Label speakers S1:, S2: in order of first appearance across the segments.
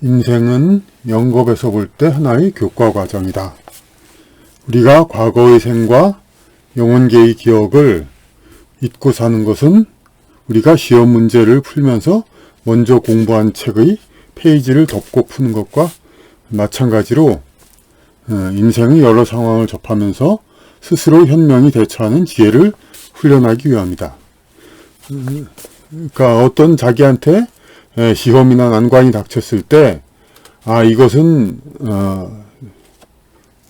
S1: 인생은 영겁에서 볼 때 하나의 교과 과정이다. 우리가 과거의 생과 영혼계의 기억을 잊고 사는 것은 우리가 시험 문제를 풀면서 먼저 공부한 책의 페이지를 덮고 푸는 것과 마찬가지로 어, 인생의 여러 상황을 접하면서 스스로 현명히 대처하는 지혜를 훈련하기 위함이다. 음, 그러니까 어떤 자기한테 에, 시험이나 난관이 닥쳤을 때, 아, 이것은, 어,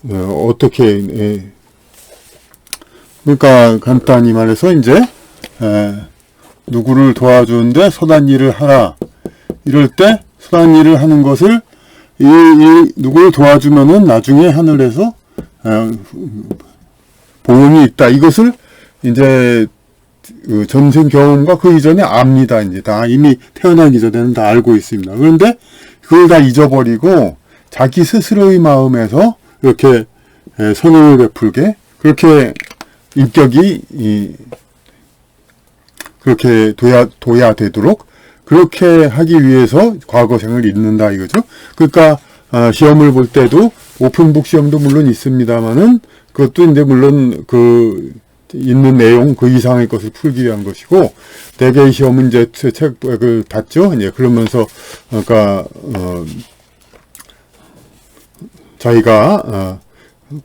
S1: 어, 떻게 에, 그러니까 간단히 말해서 이제, 에, 누구를 도와주는데 선한 일을 하라. 이럴 때 선한 일을 하는 것을 이, 이 누구를 도와주면은 나중에 하늘에서 어, 보응이 있다. 이것을 이제 그 전생 경험과 그 이전에 압니다. 이제 다 이미 태어나기 전에는 다 알고 있습니다. 그런데 그걸 다 잊어버리고 자기 스스로의 마음에서 이렇게 에, 선행을 베풀게 그렇게 인격이 이, 그렇게 둬야 둬야 되도록 그렇게 하기 위해서 과거생을 잊는다 이거죠. 그러니까 아, 시험을 볼 때도 오픈북 시험도 물론 있습니다만은 그것도 이제 물론 그 있는 내용 그 이상의 것을 풀기 위한 것이고 대개의 시험은 이제 책을 봤죠. 이제 그러면서 그러니까 어 자기가 어,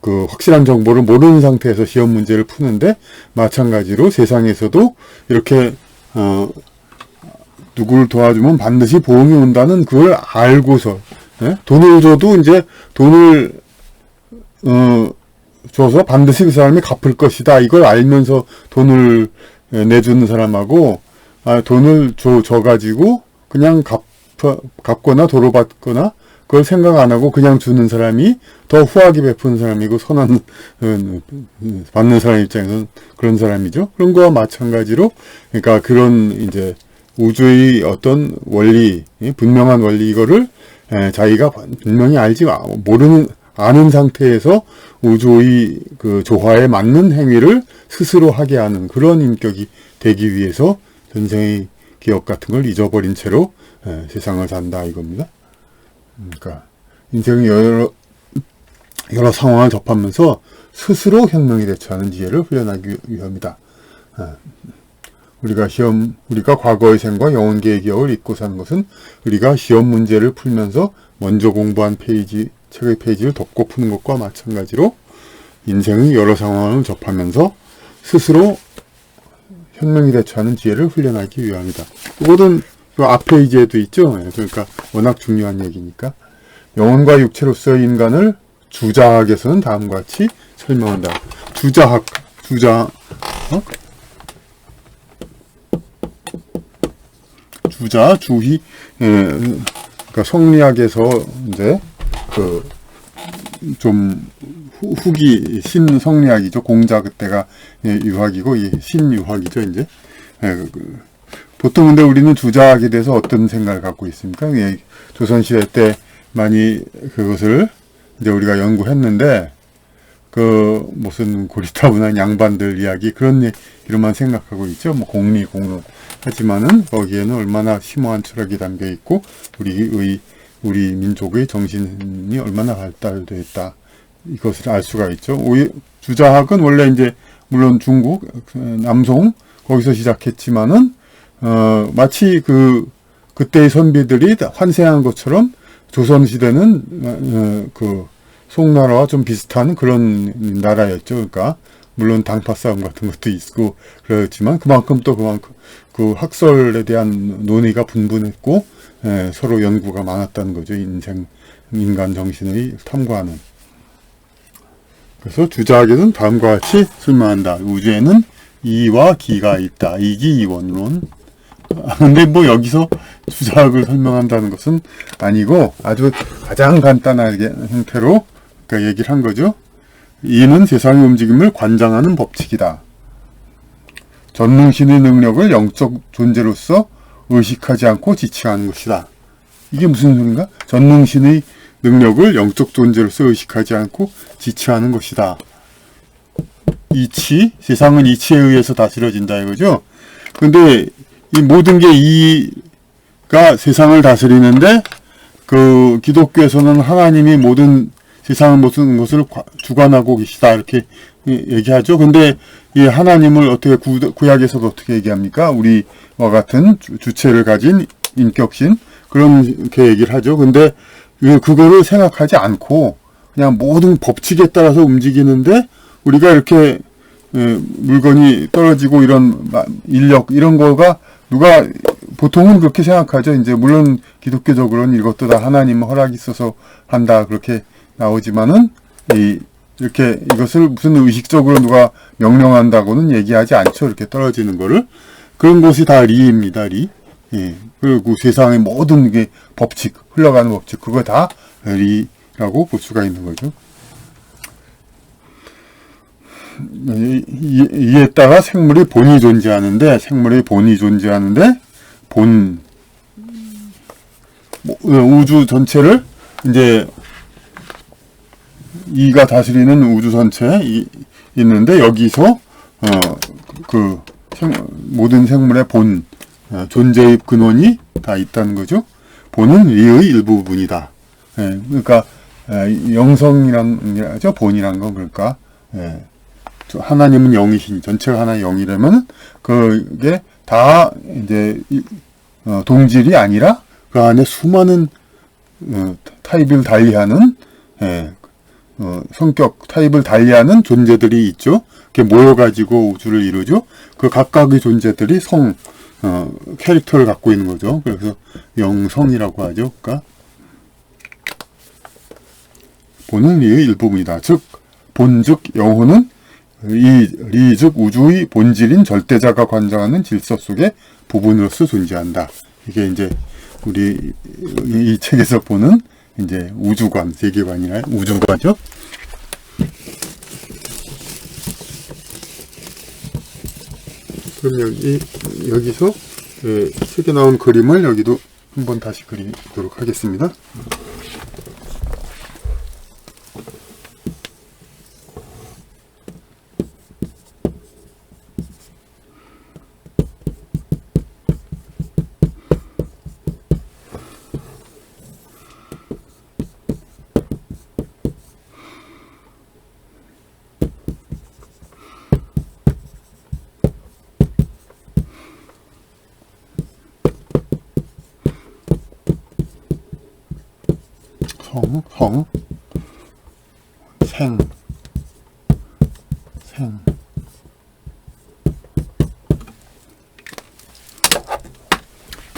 S1: 그 확실한 정보를 모르는 상태에서 시험 문제를 푸는데 마찬가지로 세상에서도 이렇게 어 누구를 도와주면 반드시 보응이 온다는 그걸 알고서 예? 돈을 줘도 이제 돈을 어 줘서 반드시 그 사람이 갚을 것이다 이걸 알면서 돈을 예, 내주는 사람하고 아, 돈을 줘, 줘 가지고 그냥 갚 갚거나 도로 받거나 그걸 생각 안 하고 그냥 주는 사람이 더 후하게 베푸는 사람이고 선한 어, 받는 사람 입장에서는 그런 사람이죠. 그런 거와 마찬가지로 그러니까 그런 이제 우주의 어떤 원리 분명한 원리 이거를 에, 자기가 분명히 알지 모르는 아는 상태에서 우주의 그 조화에 맞는 행위를 스스로 하게 하는 그런 인격이 되기 위해서 전생의 기억 같은 걸 잊어버린 채로 에, 세상을 산다 이겁니다. 그러니까 인생의 여러 여러 상황을 접하면서 스스로 현명히 대처하는 지혜를 훈련하기 위함이다. 우리가 시험, 우리가 과거의 생과 영혼계의 기억을 잊고 사는 것은 우리가 시험 문제를 풀면서 먼저 공부한 페이지, 책의 페이지를 덮고 푸는 것과 마찬가지로 인생의 여러 상황을 접하면서 스스로 현명히 대처하는 지혜를 훈련하기 위함이다. 이거는 그앞 페이지에도 있죠. 예, 그러니까 워낙 중요한 얘기니까. 영혼과 육체로서의 인간을 주자학에서는 다음과 같이 설명한다. 주자학, 주자, 어? 주자, 주희, 예, 그러니까 성리학에서 이제 그 좀 후기 신성리학이죠. 공자 그때가 예, 유학이고 이 신유학이죠. 이제 예, 그, 보통 근데 우리는 주자학에 대해서 어떤 생각을 갖고 있습니까? 예, 조선시대 때 많이 그것을 이제 우리가 연구했는데 그 무슨 고리타분한 양반들 이야기 그런 얘기로만 생각하고 있죠. 뭐 공리 공론 하지만은 거기에는 얼마나 심오한 철학이 담겨 있고 우리의 우리 민족의 정신이 얼마나 발달되어 있다 이것을 알 수가 있죠. 주자학은 원래 이제 물론 중국 남송 거기서 시작했지만은 어 마치 그 그때의 선비들이 환생한 것처럼 조선 시대는 어, 그 송나라와 좀 비슷한 그런 나라였죠. 그러니까 물론 당파 싸움 같은 것도 있고 그렇지만 그만큼 또 그만큼 그 학설에 대한 논의가 분분했고 에, 서로 연구가 많았다는 거죠. 인생 인간 정신의 탐구하는. 그래서 주자학에는 다음과 같이 설명한다. 우주에는 이와 기가 있다. 이기 이원론. 아, 근데 뭐 여기서 주자학을 설명한다는 것은 아니고 아주 가장 간단하게 형태로 그러니까 얘기를 한 거죠. 이는 세상의 움직임을 관장하는 법칙이다. 전능신의 능력을 영적 존재로서 의식하지 않고 지칭하는 것이다. 이게 무슨 소리인가? 전능신의 능력을 영적 존재로서 의식하지 않고 지칭하는 것이다. 이치, 세상은 이치에 의해서 다스려진다 이거죠. 근데 이 모든 게 이가 세상을 다스리는데 그 기독교에서는 하나님이 모든 세상을 모든 것을 과- 주관하고 계시다 이렇게 예, 얘기하죠. 근데 이 하나님을 어떻게 구, 구약에서도 어떻게 얘기합니까? 우리와 같은 주- 주체를 가진 인격신 그렇게 얘기를 하죠. 근데 그- 그거를 생각하지 않고 그냥 모든 법칙에 따라서 움직이는데 우리가 이렇게 예, 물건이 떨어지고 이런 마- 인력 이런 거가 누가 보통은 그렇게 생각하죠. 이제 물론 기독교적으로는 이것도 다 하나님 허락이 있어서 한다 그렇게 나오지만은 이 이렇게 이것을 무슨 의식적으로 누가 명령한다고는 얘기하지 않죠. 이렇게 떨어지는 거를 그런 것이 다 리입니다. 리. 예. 그리고 세상의 모든 게 법칙 흘러가는 법칙 그거 다 리라고 볼 수가 있는 거죠. 이에 따라 생물의 본이 존재하는데 생물의 본이 존재하는데 본 뭐, 우주 전체를 이제 이가 다스리는 우주 이- 있는데 여기서 어그 모든 생물의 본 어, 존재의 근원이 다 있다는 거죠. 본은 리의 일부분이다. 예, 그러니까 에, 영성이란 하죠. 본이란 건 그러니까 예, 저 하나님은 영이신 전체가 하나의 영이라면 그게 다 이제 이- 어, 동질이 아니라 그 안에 수많은 어, 타입을 달리하는 예, 어, 성격 타입을 달리하는 존재들이 있죠. 그게 모여가지고 우주를 이루죠. 그 각각의 존재들이 성 어, 캐릭터를 갖고 있는 거죠. 그래서 영성이라고 하죠. 그러니까 본은 리의 일부분이다. 즉 본즉 영혼은 이 리즉 우주의 본질인 절대자가 관장하는 질서 속의 부분으로서 존재한다. 이게 이제 우리 이 책에서 보는 이제 우주관, 세계관이나 우주관이죠. 그럼 여기 여기서 예, 책에 나온 그림을 여기도 한번 다시 그리도록 하겠습니다. 성, 성, 생, 생.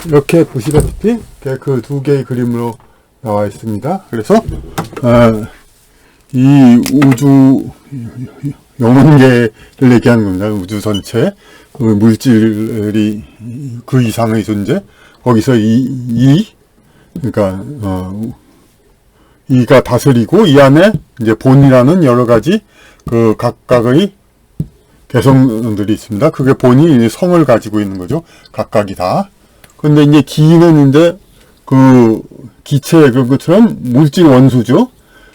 S1: 이렇게 보시다시피 그 두 개의 그림으로 나와 있습니다. 그래서 어, 이 우주 영혼계를 얘기하는 겁니다. 우주 전체 그 물질이 그 이상의 존재 거기서 이, 이 그러니까 어, 이가 다스리고 이 안에 이제 본이라는 여러 가지 그 각각의 개성들이 있습니다. 그게 본이 성을 가지고 있는 거죠. 각각이 다. 근데 이제 기는 이제 그 기체 그런 것처럼 물질 원소죠.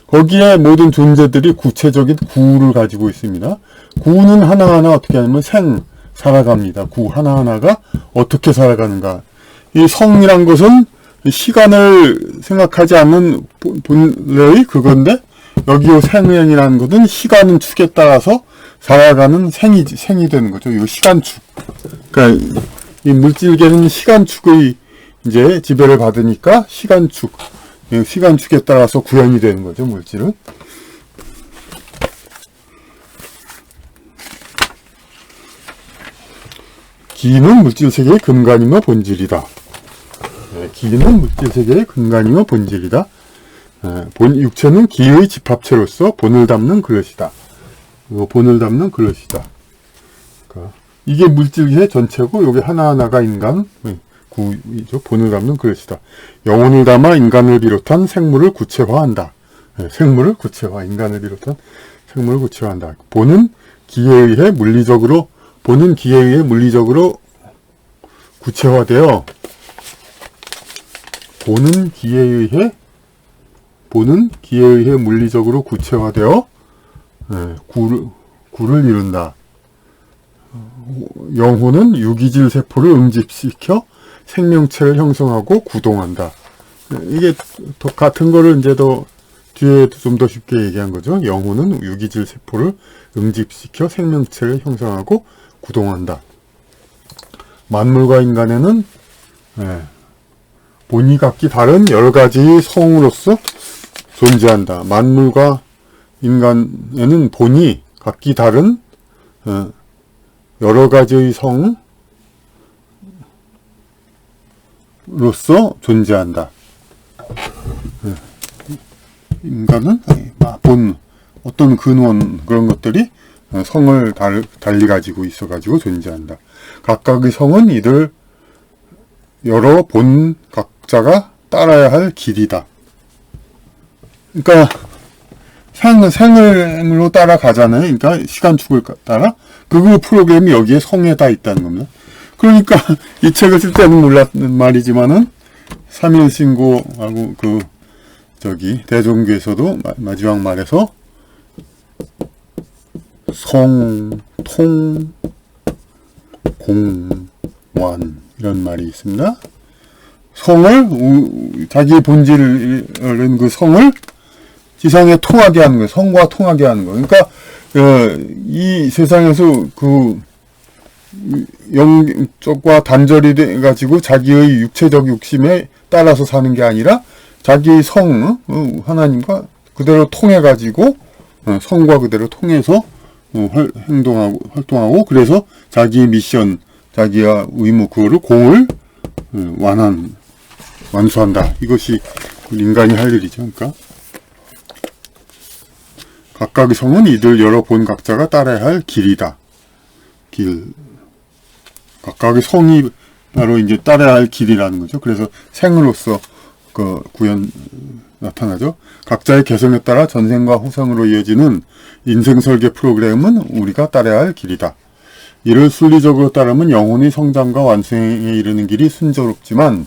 S1: 거기에 모든 존재들이 구체적인 구를 가지고 있습니다. 구는 하나하나 어떻게 하냐면 생, 살아갑니다. 구 하나하나가 어떻게 살아가는가. 이 성이란 것은 시간을 생각하지 않는 본- 본래의 그건데 여기 요 생행이라는 것은 시간은 축에 따라서 살아가는 생이 생이 되는 거죠. 이 시간축. 그러니까 이 물질계는 시간축의 이제 지배를 받으니까 시간축. 이 시간축에 따라서 구현이 되는 거죠. 물질은. 기는 물질 세계의 근간이며 본질이다. 네, 기는 물질 세계의 근간이며 본질이다. 예, 본 육체는 기의 집합체로서 본을 담는 그릇이다. 본을 담는 그릇이다. 그러니까 이게 물질의 전체고 여기 하나하나가 인간 예, 구이죠. 본을 담는 그릇이다. 영혼을 담아 인간을 비롯한 생물을 구체화한다. 예, 생물을 구체화, 인간을 비롯한 생물을 구체화한다. 본은 기에 의해 물리적으로 본은 기에 의해 물리적으로 구체화되어 본은 기에 의해 본은 기에 의해 물리적으로 구체화되어 예, 구를, 구를 이룬다. 어, 영혼은 유기질 세포를 응집시켜 생명체를 형성하고 구동한다. 이게 더 같은 거를 이제 더 뒤에 좀 더 쉽게 얘기한 거죠. 영혼은 유기질 세포를 응집시켜 생명체를 형성하고 구동한다. 만물과 인간에는 예, 본이 각기 다른 여러 가지 성으로서 존재한다. 만물과 인간에는 본이 각기 다른 어, 여러 가지의 성으로서 존재한다. 예. 인간은 아, 본 어떤 근원 그런 것들이 어, 성을 달, 달리 가지고 있어 가지고 존재한다. 각각의 성은 이들 여러 본 각 자가 따라야 할 길이다. 그러니까 생, 생을로 따라가잖아요. 그러니까 시간축을 따라. 그 프로그램이 여기에 성에 다 있다는 겁니다. 그러니까 이 책을 쓸 때는 몰랐는 말이지만은 3일 신고하고 그 저기 대종교에서도 마- 마지막 말에서 성, 통, 공, 완 이런 말이 있습니다. 성을 우- 자기의 본질은 그 성을 지상에 통하게 하는 거예요. 성과 통하게 하는 거. 그러니까 어, 이 세상에서 그 영적과 단절이 돼 가지고 자기의 육체적 욕심에 따라서 사는 게 아니라 자기의 성 어, 하나님과 그대로 통해 가지고 어, 성과 그대로 통해서 어, 활- 행동하고 활동하고 그래서 자기의 미션, 자기의 의무 그거를 공을 어, 완한 완수한다. 이것이 인간이 할 일이죠. 그러니까 각각의 성은 이들 여러 본 각자가 따라야 할 길이다. 길. 각각의 성이 바로 이제 따라야 할 길이라는 거죠. 그래서 생으로서 그 구현 나타나죠. 각자의 개성에 따라 전생과 후생으로 이어지는 인생 설계 프로그램은 우리가 따라야 할 길이다. 이를 순리적으로 따르면 영혼이 성장과 완성에 이르는 길이 순조롭지만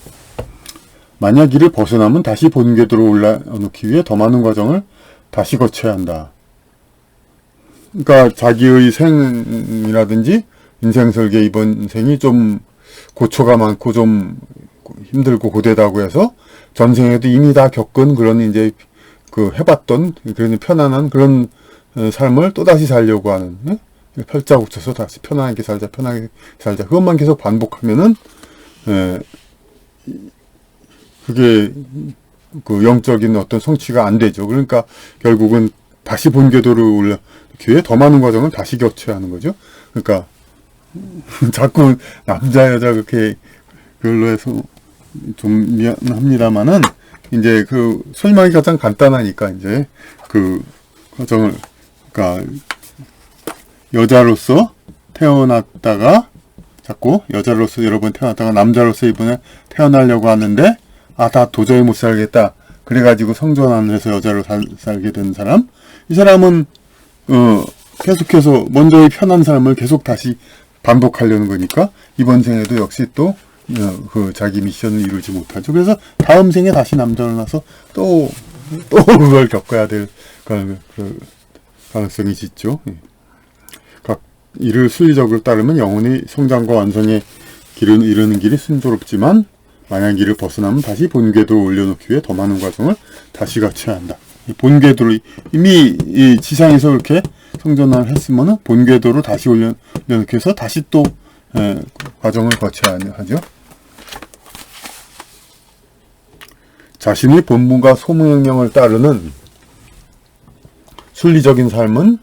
S1: 만약 이를 벗어나면 다시 본 궤도로 올라놓기 위해 더 많은 과정을 다시 거쳐야 한다. 그러니까 자기의 생이라든지 인생 설계 이번 생이 좀 고초가 많고 좀 힘들고 고되다고 해서 전생에도 이미 다 겪은 그런 이제 그 해봤던 그런 편안한 그런 어, 삶을 또 다시 살려고 하는 예? 팔자 고쳐서 다시 편안하게 살자 편하게 살자 그것만 계속 반복하면은 에, 그게 그 영적인 어떤 성취가 안 되죠. 그러니까 결국은 다시 본궤도를 올려 기회에 더 많은 과정을 다시 거쳐야 하는 거죠. 그러니까 자꾸 남자 여자 그렇게 그걸로 해서 좀 미안합니다만은 이제 그 설명이 가장 간단하니까 이제 그 과정을 그러니까 여자로서 태어났다가 자꾸 여자로서 여러 번 태어났다가 남자로서 이번에 태어나려고 하는데 아 다 도저히 못 살겠다 그래가지고 성전환해서 여자로 살, 살게 된 사람 이 사람은 어 계속해서 먼저의 편한 삶을 계속 다시 반복하려는 거니까 이번 생에도 역시 또 어, 그 자기 미션을 이루지 못하죠. 그래서 다음 생에 다시 남자로 나서 또 또 그걸 겪어야 될 그, 그 가능성이 짙죠. 예. 각 이를 순리적으로 따르면 영혼이 성장과 완성의 길을 이르는 길이 순조롭지만 만약 이를 벗어나면 다시 본궤도로 올려놓기 위해 더 많은 과정을 다시 거쳐야 한다. 이 본궤도를 이미 이 지상에서 이렇게 성전환을 했으면은 본궤도로 다시 올려놓기 위해서 다시 또 에, 과정을 거쳐야 하죠. 자신의 본분과 소명령을 따르는 순리적인 삶은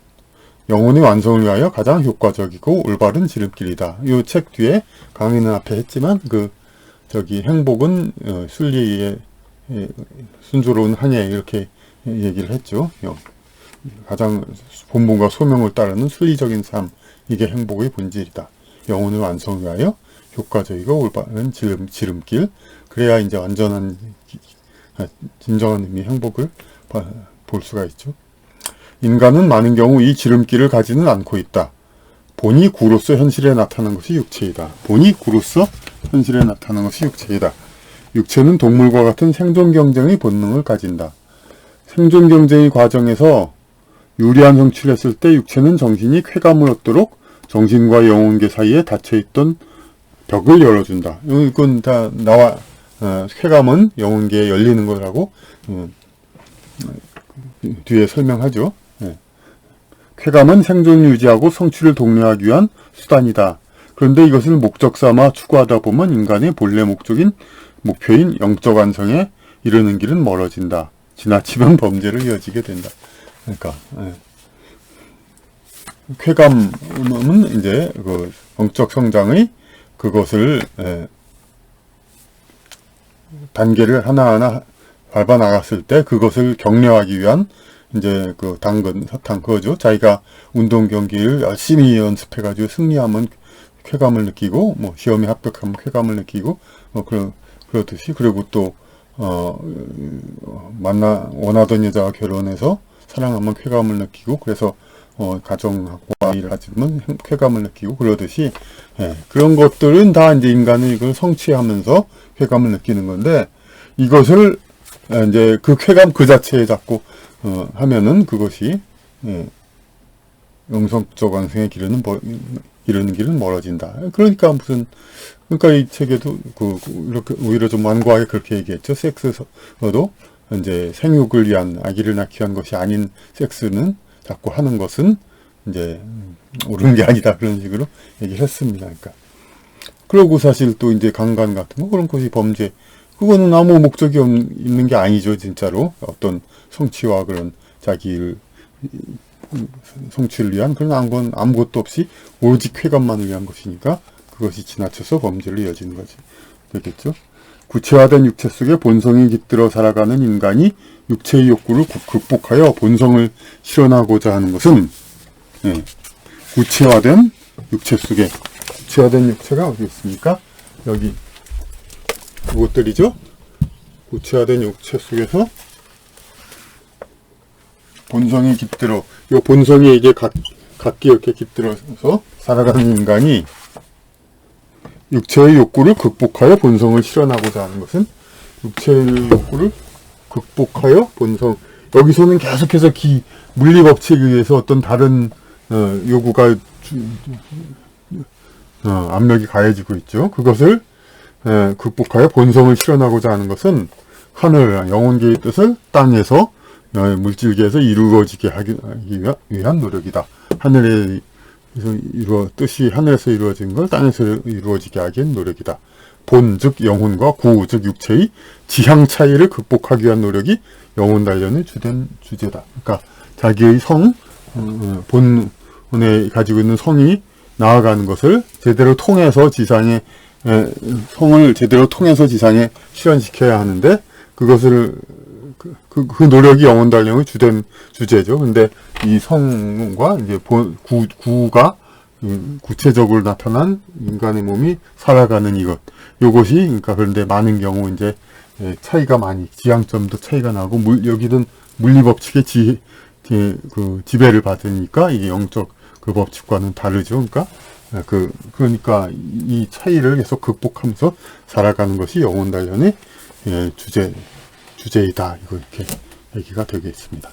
S1: 영혼의 완성을 위하여 가장 효과적이고 올바른 지름길이다. 이 책 뒤에 강의는 앞에 했지만 그 저기 행복은 어, 순리의 예, 순조로운 한예 이렇게 얘기를 했죠. 요, 가장 본분과 소명을 따르는 순리적인 삶 이게 행복의 본질이다. 영혼을 완성을 위하여 효과적이고 올바른 지름, 지름길 그래야 이제 완전한 기- 아, 진정한 의미 행복을 봐- 볼 수가 있죠. 인간은 많은 경우 이 지름길을 가지는 않고 있다. 본이 구로서 현실에 나타난 것이 육체이다. 본이 구로서 현실에 나타난 것이 육체이다. 육체는 동물과 같은 생존 경쟁의 본능을 가진다. 생존 경쟁의 과정에서 유리한 성취를 했을 때 육체는 정신이 쾌감을 얻도록 정신과 영혼계 사이에 닫혀있던 벽을 열어준다. 이건 다 나와 어, 쾌감은 영혼계에 열리는 거라고 음, 뒤에 설명하죠. 예. 쾌감은 생존 유지하고 성취를 독려하기 위한 수단이다. 그런데 이것을 목적 삼아 추구하다 보면 인간의 본래 목적인 목표인 영적 완성에 이르는 길은 멀어진다. 지나치면 범죄로 이어지게 된다. 그러니까 예. 쾌감은 이제 그 영적 성장의 그것을 예, 단계를 하나하나 밟아 나갔을 때 그것을 격려하기 위한 이제 그 당근 사탕 그거죠. 자기가 운동 경기를 열심히 연습해가지고 승리하면 쾌감을 느끼고 뭐 시험에 합격하면 쾌감을 느끼고 뭐 그런 그렇듯이. 그리고 또 어, 어, 만나 원하던 여자와 결혼해서 사랑하면 쾌감을 느끼고 그래서 어, 가정하고 아이를 가지면 행- 쾌감을 느끼고 그러듯이 예, 그런 것들은 다 이제 인간은 이걸 성취하면서 쾌감을 느끼는 건데 이것을 예, 이제 그 쾌감 그 자체에 자꾸 어, 하면은 그것이 예, 영성적 완성의 길은 멀, 이르는 길은 멀어진다. 그러니까 무슨 그러니까 이 책에도 그, 그 이렇게 오히려 좀 완고하게 그렇게 얘기했죠. 섹스에서도 이제 생육을 위한 아기를 낳기 위한 것이 아닌 섹스는 자꾸 하는 것은 이제 음, 옳은 게 아니다 그런 식으로 얘기를 했습니다. 그러니까 그리고 사실 또 이제 강간 같은 거 그런 것이 범죄 그거는 아무 목적이 없, 있는 게 아니죠 진짜로 어떤 성취와 그런 자기를 성취를 위한 그런 아무, 아무것도 없이 오직 쾌감만을 위한 것이니까 그것이 지나쳐서 범죄로 이어지는 거지 되겠죠. 구체화된 육체 속에 본성이 깃들어 살아가는 인간이 육체의 욕구를 구- 극복하여 본성을 실현하고자 하는 것은 예, 구체화된 육체 속에 구체화된 육체가 어디 있습니까? 여기 그것들이죠. 구체화된 육체 속에서 본성이 깃들어 이 본성이 이게 각, 각기 이렇게 깃들어서 살아가는 인간이 육체의 욕구를 극복하여 본성을 실현하고자 하는 것은 육체의 욕구를 극복하여 본성 여기서는 계속해서 기 물리 법칙에 의해서 어떤 다른 어, 요구가 주- 어, 압력이 가해지고 있죠. 그것을 에, 극복하여 본성을 실현하고자 하는 것은 하늘 영혼계의 뜻을 땅에서 어, 물질계에서 이루어지게 하기 위한- 위한 노력이다. 하늘에 그래서 이루어 뜻이 하늘에서 이루어진 걸 땅에서 이루어지게 하기엔 노력이다. 본, 즉 영혼과 구, 즉 육체의 지향 차이를 극복하기 위한 노력이 영혼 단련의 주된 주제다. 그러니까 자기의 성, 어, 어, 본에 가지고 있는 성이 나아가는 것을 제대로 통해서 지상에 에, 성을 제대로 통해서 지상에 실현시켜야 하는데 그것을 그, 그, 그 노력이 영혼 단련의 주된 주제죠. 근데 이 성과 이제 본, 구, 구가 음, 구체적으로 나타난 인간의 몸이 살아가는 이것. 요것이, 그러니까 그런데 많은 경우 이제 예, 차이가 많이, 지향점도 차이가 나고, 물, 여기는 물리법칙의 지, 지, 그 지배를 받으니까 이게 영적 그 법칙과는 다르죠. 그러니까, 예, 그, 그러니까 이 차이를 계속 극복하면서 살아가는 것이 영혼 단련의 예, 주제, 주제이다. 이렇게 얘기가 되겠습니다.